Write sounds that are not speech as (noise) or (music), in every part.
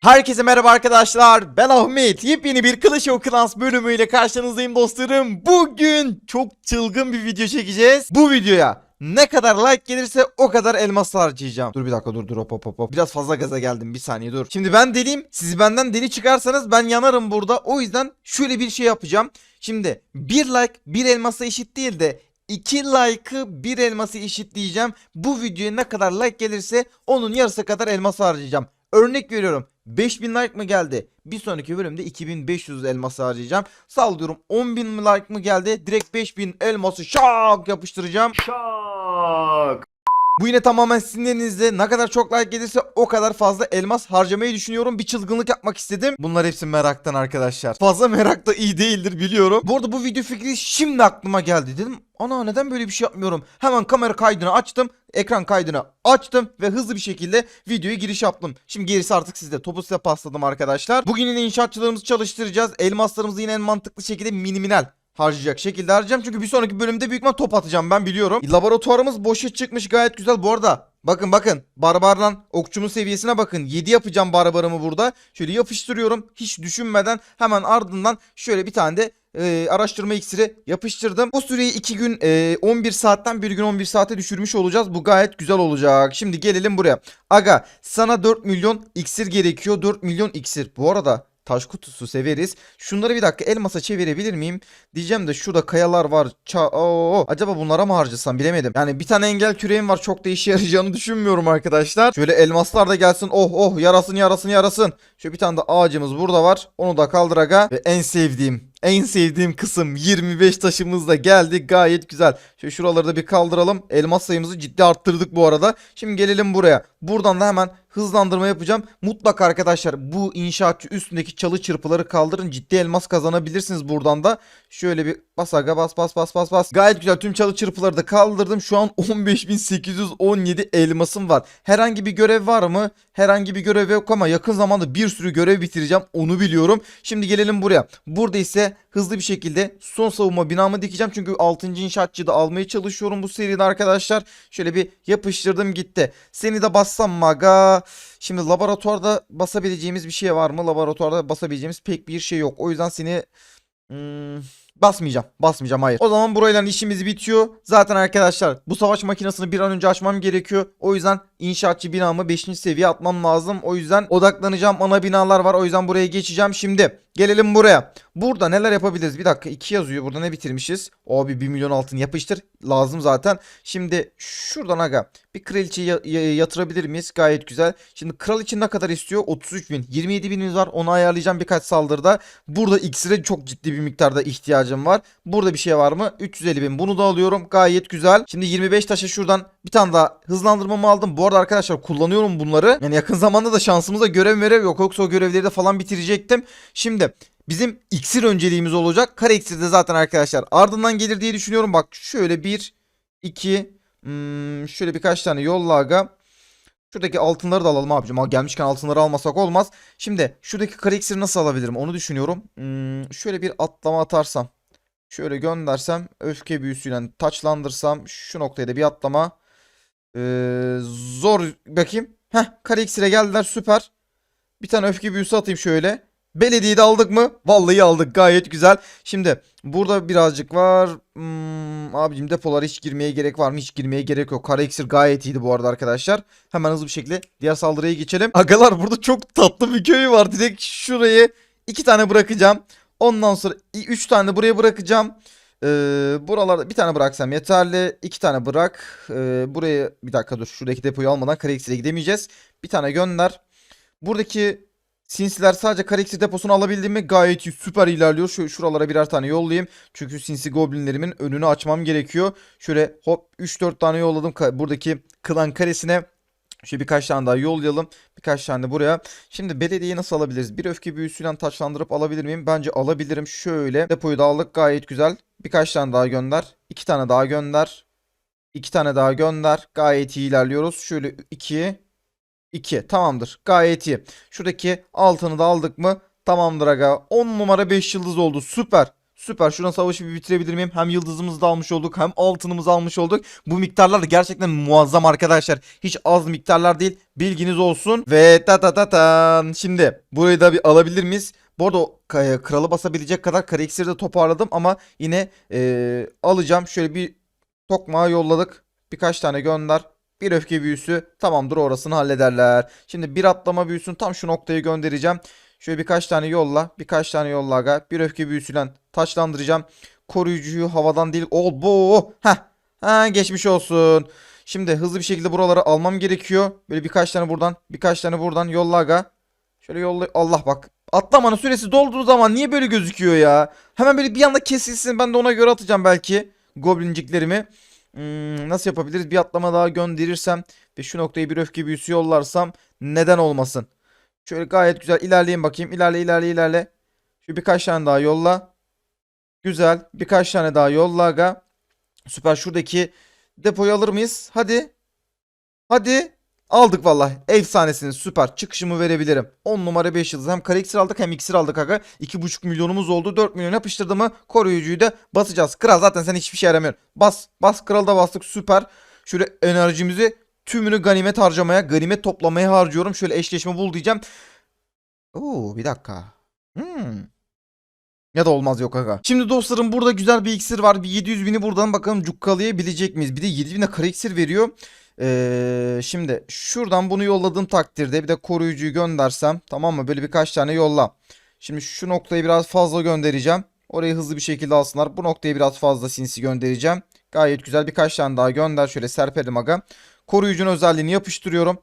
Herkese merhaba arkadaşlar. Ben Ahmet. Yepyeni bir Clash of Clans bölümüyle karşınızdayım dostlarım. Bugün çok çılgın bir video çekeceğiz. Bu videoya ne kadar like gelirse o kadar elmas harcayacağım. Dur bir dakika dur dur hop hop hop. Biraz fazla gaza geldim bir saniye dur. Şimdi ben deliyim. Siz benden deli çıkarsanız ben yanarım burada. O yüzden şöyle bir şey yapacağım. Şimdi bir like bir elmasa eşit değil de 2 like'ı bir elması eşitleyeceğim. Bu videoya ne kadar like gelirse onun yarısı kadar elmas harcayacağım. Örnek veriyorum 5000 like mı geldi? Bir sonraki bölümde 2500 elması harcayacağım. Sallıyorum 10.000 like mı geldi? Direkt 5000 elması şak yapıştıracağım. Şak. Bu yine tamamen sizin elinizde. Ne kadar çok like gelirse o kadar fazla elmas harcamayı düşünüyorum. Bir çılgınlık yapmak istedim. Bunlar hepsi meraktan arkadaşlar. Fazla (laughs) merak da iyi değildir biliyorum. Bu arada bu video fikri şimdi aklıma geldi. Dedim ana neden böyle bir şey yapmıyorum? Hemen kamera kaydını açtım. Ekran kaydını açtım ve hızlı bir şekilde videoya giriş yaptım. Şimdi gerisi artık sizde. Topu size pasladım arkadaşlar. Bugün yine inşaatçılarımızı çalıştıracağız. Elmaslarımızı yine en mantıklı şekilde miniminal harcayacak şekilde harcayacağım. Çünkü bir sonraki bölümde büyük top atacağım ben biliyorum. Laboratuvarımız boşa çıkmış gayet güzel. Bu arada bakın bakın barbarlan okçumun seviyesine bakın. 7 yapacağım barbarımı burada. Şöyle yapıştırıyorum. Hiç düşünmeden hemen ardından şöyle bir tane de e, araştırma iksiri yapıştırdım. Bu süreyi 2 gün e, 11 saatten 1 gün 11 saate düşürmüş olacağız. Bu gayet güzel olacak. Şimdi gelelim buraya. Aga sana 4 milyon iksir gerekiyor. 4 milyon iksir. Bu arada taş kutusu severiz. Şunları bir dakika elmasa çevirebilir miyim? Diyeceğim de şurada kayalar var. Ça Oo, acaba bunlara mı harcasam bilemedim. Yani bir tane engel küreğim var. Çok da işe yarayacağını düşünmüyorum arkadaşlar. Şöyle elmaslar da gelsin. Oh oh yarasın yarasın yarasın. Şöyle bir tane de ağacımız burada var. Onu da kaldır aga. Ve en sevdiğim en sevdiğim kısım 25 taşımız da geldi. Gayet güzel. Şöyle şuraları da bir kaldıralım. Elmas sayımızı ciddi arttırdık bu arada. Şimdi gelelim buraya. Buradan da hemen hızlandırma yapacağım. Mutlaka arkadaşlar bu inşaatçı üstündeki çalı çırpıları kaldırın. Ciddi elmas kazanabilirsiniz buradan da. Şöyle bir bas aga bas bas bas bas bas. Gayet güzel tüm çalı çırpıları da kaldırdım. Şu an (laughs) 15.817 elmasım var. Herhangi bir görev var mı? Herhangi bir görev yok ama yakın zamanda bir sürü görev bitireceğim. Onu biliyorum. Şimdi gelelim buraya. Burada ise hızlı bir şekilde son savunma binamı dikeceğim. Çünkü 6. inşaatçıyı da almaya çalışıyorum bu seride arkadaşlar. Şöyle bir yapıştırdım gitti. Seni de bassam maga. Şimdi laboratuvarda basabileceğimiz bir şey var mı? Laboratuvarda basabileceğimiz pek bir şey yok. O yüzden seni hmm, basmayacağım. Basmayacağım hayır. O zaman burayla işimiz bitiyor. Zaten arkadaşlar bu savaş makinesini bir an önce açmam gerekiyor. O yüzden inşaatçı binamı 5. seviye atmam lazım. O yüzden odaklanacağım. Ana binalar var. O yüzden buraya geçeceğim. Şimdi gelelim buraya. Burada neler yapabiliriz? Bir dakika 2 yazıyor. Burada ne bitirmişiz? Abi 1 milyon altın yapıştır. Lazım zaten. Şimdi şuradan aga bir kraliçe ya- ya- yatırabilir miyiz? Gayet güzel. Şimdi kral için ne kadar istiyor? 33 bin. 27 binimiz var. Onu ayarlayacağım birkaç saldırıda. Burada iksire çok ciddi bir miktarda ihtiyacım var. Burada bir şey var mı? 350 bin. Bunu da alıyorum. Gayet güzel. Şimdi 25 taşa şuradan bir tane daha hızlandırmamı aldım. Bu arada arkadaşlar kullanıyorum bunları. Yani yakın zamanda da şansımıza görev görev yok. Yoksa o görevleri de falan bitirecektim. Şimdi bizim iksir önceliğimiz olacak. Kare iksir de zaten arkadaşlar ardından gelir diye düşünüyorum. Bak şöyle bir, iki, hmm, şöyle birkaç tane yolla. Şuradaki altınları da alalım abicim. Ha, gelmişken altınları almasak olmaz. Şimdi şuradaki kare iksiri nasıl alabilirim onu düşünüyorum. Hmm, şöyle bir atlama atarsam. Şöyle göndersem öfke büyüsüyle taçlandırsam şu noktaya da bir atlama. Ee, zor bakayım. Heh kare iksire geldiler süper. Bir tane öfke büyüsü atayım şöyle. Belediyeyi de aldık mı? Vallahi aldık gayet güzel. Şimdi burada birazcık var. Hmm, abicim depolara hiç girmeye gerek var mı? Hiç girmeye gerek yok. Kara iksir gayet iyiydi bu arada arkadaşlar. Hemen hızlı bir şekilde diğer saldırıya geçelim. Agalar burada çok tatlı bir köy var. Direkt şurayı iki tane bırakacağım. Ondan sonra üç tane buraya bırakacağım. Ee, buralarda bir tane bıraksam yeterli. İki tane bırak. Ee, buraya bir dakika dur. Şuradaki depoyu almadan kara iksire gidemeyeceğiz. Bir tane gönder. Buradaki Sinsiler sadece Kareksi deposunu alabildim mi gayet iyi, süper ilerliyor. Şu şuralara birer tane yollayayım. Çünkü sinsi goblinlerimin önünü açmam gerekiyor. Şöyle hop 3-4 tane yolladım buradaki klan karesine. Şöyle birkaç tane daha yollayalım. Birkaç tane de buraya. Şimdi belediyeyi nasıl alabiliriz? Bir öfke büyüsüyle taçlandırıp alabilir miyim? Bence alabilirim. Şöyle depoyu da aldık gayet güzel. Birkaç tane daha gönder. İki tane daha gönder. İki tane daha gönder. Gayet iyi ilerliyoruz. Şöyle 2 2 tamamdır. Gayet iyi. Şuradaki altını da aldık mı? Tamamdır aga. 10 numara 5 yıldız oldu. Süper. Süper. Şuradan savaşı bir bitirebilir miyim? Hem yıldızımızı da almış olduk hem altınımızı almış olduk. Bu miktarlar gerçekten muazzam arkadaşlar. Hiç az miktarlar değil. Bilginiz olsun. Ve ta ta ta ta. Şimdi burayı da bir alabilir miyiz? Bu arada ka- kralı basabilecek kadar iksiri de toparladım ama yine eee, alacağım. Şöyle bir tokmağa yolladık. Birkaç tane gönder. Bir öfke büyüsü tamamdır orasını hallederler. Şimdi bir atlama büyüsünü tam şu noktaya göndereceğim. Şöyle birkaç tane yolla. Birkaç tane yolla aga. Bir öfke büyüsüyle taçlandıracağım. Koruyucuyu havadan değil. Ol bu. Heh. Ha geçmiş olsun. Şimdi hızlı bir şekilde buraları almam gerekiyor. Böyle birkaç tane buradan. Birkaç tane buradan yolla aga. Şöyle yolla. Allah bak. Atlamanın süresi dolduğu zaman niye böyle gözüküyor ya? Hemen böyle bir anda kesilsin. Ben de ona göre atacağım belki. Goblinciklerimi. Hmm, nasıl yapabiliriz? Bir atlama daha gönderirsem ve şu noktayı bir öfke büyüsü yollarsam neden olmasın? Şöyle gayet güzel ilerleyin bakayım. İlerle ilerle ilerle. Şu birkaç tane daha yolla. Güzel. Birkaç tane daha yolla aga. Süper. Şuradaki depoyu alır mıyız? Hadi. Hadi. Aldık vallahi. Efsanesiniz. Süper. Çıkışımı verebilirim. 10 numara 5 yıldız. Hem kara iksir aldık hem iksir aldık aga. 2,5 milyonumuz oldu. 4 milyon yapıştırdı mı koruyucuyu da basacağız. Kral zaten sen hiçbir şey yaramıyorsun. Bas. Bas. Kral da bastık. Süper. Şöyle enerjimizi tümünü ganimet harcamaya, ganimet toplamaya harcıyorum. Şöyle eşleşme bul diyeceğim. Oo bir dakika. Hmm. Ya da olmaz yok aga. Şimdi dostlarım burada güzel bir iksir var. Bir 700 bini buradan bakalım cukkalayabilecek miyiz? Bir de 7 bine kara iksir veriyor. Ee, şimdi şuradan bunu yolladığım takdirde bir de koruyucuyu göndersem tamam mı? Böyle birkaç tane yolla. Şimdi şu noktayı biraz fazla göndereceğim. Orayı hızlı bir şekilde alsınlar. Bu noktayı biraz fazla sinsi göndereceğim. Gayet güzel birkaç tane daha gönder. Şöyle serpelim aga. Koruyucunun özelliğini yapıştırıyorum.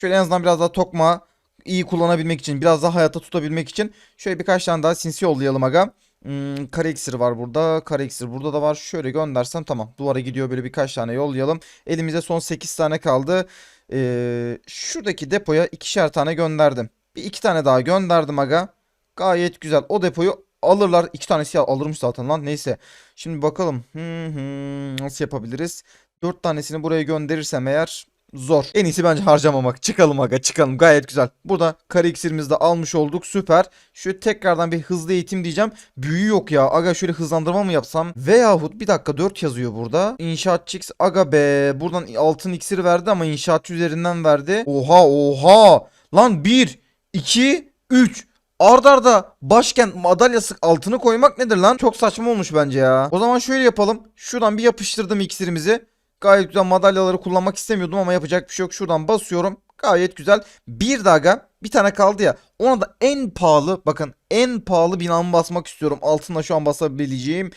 Şöyle en azından biraz daha tokma iyi kullanabilmek için, biraz daha hayata tutabilmek için şöyle birkaç tane daha sinsi yollayalım aga. Hmm, kare iksir var burada. Kare iksir burada da var. Şöyle göndersem tamam. Duvara gidiyor böyle birkaç tane yollayalım. Elimize son 8 tane kaldı. Ee, şuradaki depoya ikişer tane gönderdim. Bir iki tane daha gönderdim aga. Gayet güzel. O depoyu alırlar. İki tanesi alırmış zaten lan. Neyse. Şimdi bakalım. Hmm, hmm, nasıl yapabiliriz? Dört tanesini buraya gönderirsem eğer zor. En iyisi bence harcamamak. Çıkalım aga çıkalım. Gayet güzel. Burada kare iksirimizi de almış olduk. Süper. Şöyle tekrardan bir hızlı eğitim diyeceğim. Büyü yok ya. Aga şöyle hızlandırma mı yapsam? Veyahut bir dakika 4 yazıyor burada. İnşaatçı X. Aga be. Buradan altın iksir verdi ama inşaatçı üzerinden verdi. Oha oha. Lan 1, 2, 3. Arda arda başkent madalyası altını koymak nedir lan? Çok saçma olmuş bence ya. O zaman şöyle yapalım. Şuradan bir yapıştırdım iksirimizi. Gayet güzel madalyaları kullanmak istemiyordum ama yapacak bir şey yok. Şuradan basıyorum. Gayet güzel. Bir daga bir tane kaldı ya. Ona da en pahalı bakın en pahalı binamı basmak istiyorum. Altına şu an basabileceğim.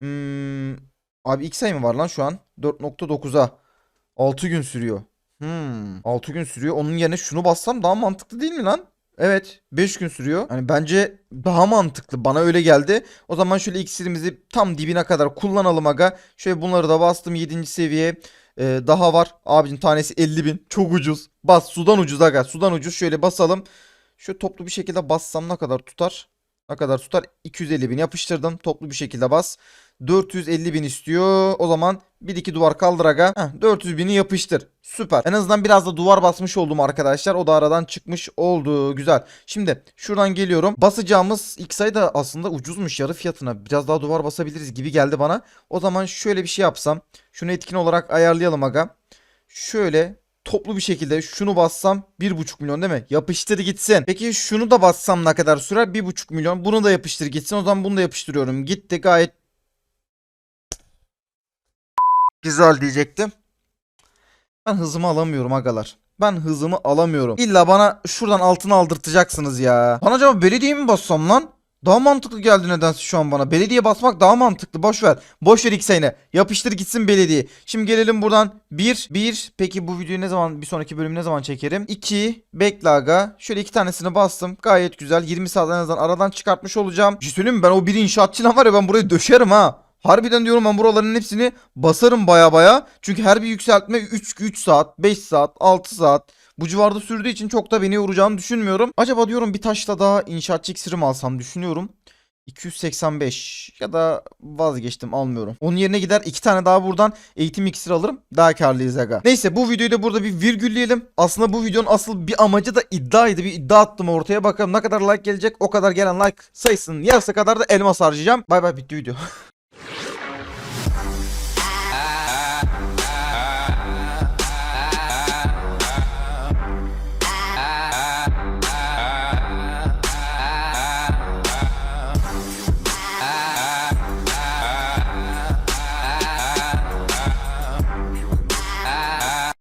Hmm, abi ilk sayı mı var lan şu an? 4.9'a. 6 gün sürüyor. Hmm, 6 gün sürüyor. Onun yerine şunu bassam daha mantıklı değil mi lan? Evet 5 gün sürüyor. Hani bence daha mantıklı. Bana öyle geldi. O zaman şöyle iksirimizi tam dibine kadar kullanalım aga. Şöyle bunları da bastım 7. seviye. Ee, daha var. Abicim tanesi 50 bin. Çok ucuz. Bas sudan ucuz aga. Sudan ucuz. Şöyle basalım. Şöyle toplu bir şekilde bassam ne kadar tutar? Ne kadar tutar? 250 bin yapıştırdım. Toplu bir şekilde bas. 450 bin istiyor. O zaman bir iki duvar kaldır aga. Heh, 400 bini yapıştır. Süper. En azından biraz da duvar basmış oldum arkadaşlar. O da aradan çıkmış oldu. Güzel. Şimdi şuradan geliyorum. Basacağımız ilk sayı da aslında ucuzmuş yarı fiyatına. Biraz daha duvar basabiliriz gibi geldi bana. O zaman şöyle bir şey yapsam. Şunu etkin olarak ayarlayalım aga. Şöyle toplu bir şekilde şunu bassam 1,5 milyon değil mi? Yapıştır gitsin. Peki şunu da bassam ne kadar sürer? 1,5 milyon. Bunu da yapıştır gitsin. O zaman bunu da yapıştırıyorum. Gitti gayet güzel diyecektim. Ben hızımı alamıyorum agalar. Ben hızımı alamıyorum. İlla bana şuradan altına aldırtacaksınız ya. Bana acaba belediye mi bassam lan? Daha mantıklı geldi nedense şu an bana. Belediye basmak daha mantıklı. Boş ver. Boş ver X'ine. Yapıştır gitsin belediye. Şimdi gelelim buradan. 1. 1. Peki bu videoyu ne zaman bir sonraki bölümü ne zaman çekerim? 2. Bekle aga. Şöyle iki tanesini bastım. Gayet güzel. 20 saat en azından aradan çıkartmış olacağım. Bir şey? Ben o bir inşaatçıyla var ya ben burayı döşerim ha. Harbiden diyorum ben buraların hepsini basarım baya baya. Çünkü her bir yükseltme 3 3 saat, 5 saat, 6 saat bu civarda sürdüğü için çok da beni yoracağını düşünmüyorum. Acaba diyorum bir taşla daha inşaatçı iksiri mi alsam düşünüyorum. 285 ya da vazgeçtim almıyorum. Onun yerine gider iki tane daha buradan eğitim iksiri alırım. Daha karlıyız aga. Neyse bu videoyu da burada bir virgülleyelim. Aslında bu videonun asıl bir amacı da iddiaydı. Bir iddia attım ortaya. Bakalım ne kadar like gelecek. O kadar gelen like sayısının yarısı kadar da elmas harcayacağım. Bay bay bitti video. (laughs)